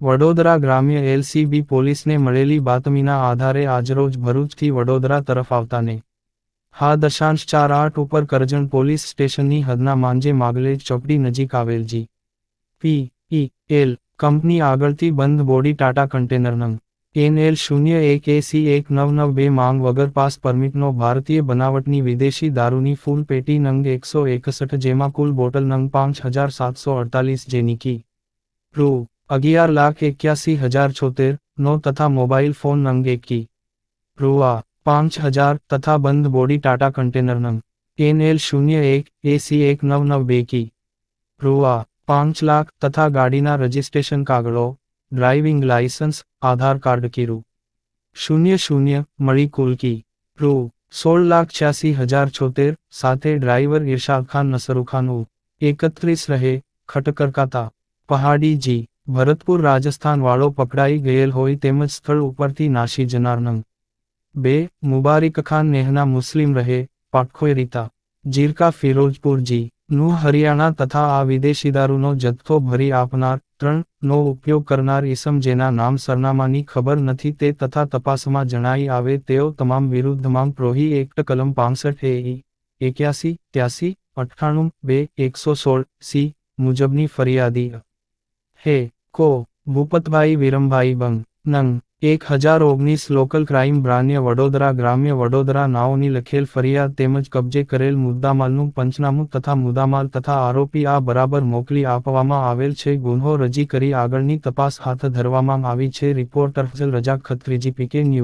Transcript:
વડોદરા ગ્રામ્ય એલસીબી પોલીસને મળેલી બાતમીના આધારે આજરોજ ભરૂચથી વડોદરા તરફ આવતાને. હા દશાંશ ચાર આઠ ઉપર કરજણ પોલીસ સ્ટેશનની હદના માંજે માગલેજ ચોકડી નજીક આવેલ જી. પી. ઈ. એલ. કંપની આગળથી બંધ બોડી ટાટા કન્ટેનર નંગ. એનએલ શૂન્ય એક એસી એક નવ નવ બે માંગ વગર પાસ પરમિટનો ભારતીય બનાવટની વિદેશી દારૂની ફૂલ પેટી નંગ એકસો એકસઠ જેમાં કુલ બોટલ નંગ પાંચ હજાર સાતસો અડતાલીસ જેની કી. રૂ. અગિયાર લાખ એક્યાસી હજાર છોતેર નો તથા મોબાઈલ ફોન નંગ એકી રૂઆ પાંચ હજાર તથા બંધ બોડી ટાટા કન્ટેનર નંગ એનએલ શૂન્ય એક એસી એક નવ નવ બે કી રૂઆ પાંચ લાખ તથા ગાડીના રજિસ્ટ્રેશન કાગળો ડ્રાઇવિંગ લાયસન્સ આધાર કાર્ડ કીરું શૂન્ય શૂન્ય મળી કુલ કી રૂ સોળ લાખ છ્યાસી હજાર છોતેર સાથે ડ્રાઈવર ઇરશાદ ખાન નસરુખાન ઉ એકત્રીસ રહે ખટકરકાતા પહાડી જી ભરતપુર રાજસ્થાન વાળો પકડાઈ ગયેલ હોય તેમજ સ્થળ ઉપરથી નાસી જનાર નંગ. બે, મુબારિક ખાન નેહના મુસ્લિમ રહે પાટખોયરીતા જીરકા ફિરોજપુરજી નું હરિયાણા તથા આ વિદેશી દારૂનો જથ્થો ભરી આપનાર ત્રણ, નો ઉપયોગ કરનાર ઇસમ જેના નામ સરનામાની ખબર નથી તે તથા તપાસમાં જણાઈ આવે તેઓ તમામ વિરુદ્ધમાં પ્રોહી એક્ટ કલમ પાંસઠ એ એક્યાસી, ત્યાસી, અઠ્ઠાણું, બે, એકસો સોળ સી મુજબની ફરિયાદી. હે કો ભૂપતભાઈ વિરમભાઈ બંગ નંગ એક હજાર ઓગણીસ લોકલ ક્રાઇમ બ્રાન્ય વડોદરા ગ્રામ્ય વડોદરા નાઓની લખેલ ફરિયાદ તેમજ કબજે કરેલ મુદ્દામાલનું પંચનામું તથા મુદ્દામાલ તથા આરોપી આ બરાબર મોકલી આપવામાં આવેલ છે. ગુન્હો રજી કરી આગળની તપાસ હાથ ધરવામાં આવી છે. રિપોર્ટર ફઝલ રજા ખત્રીજી પીકે ન્યૂઝ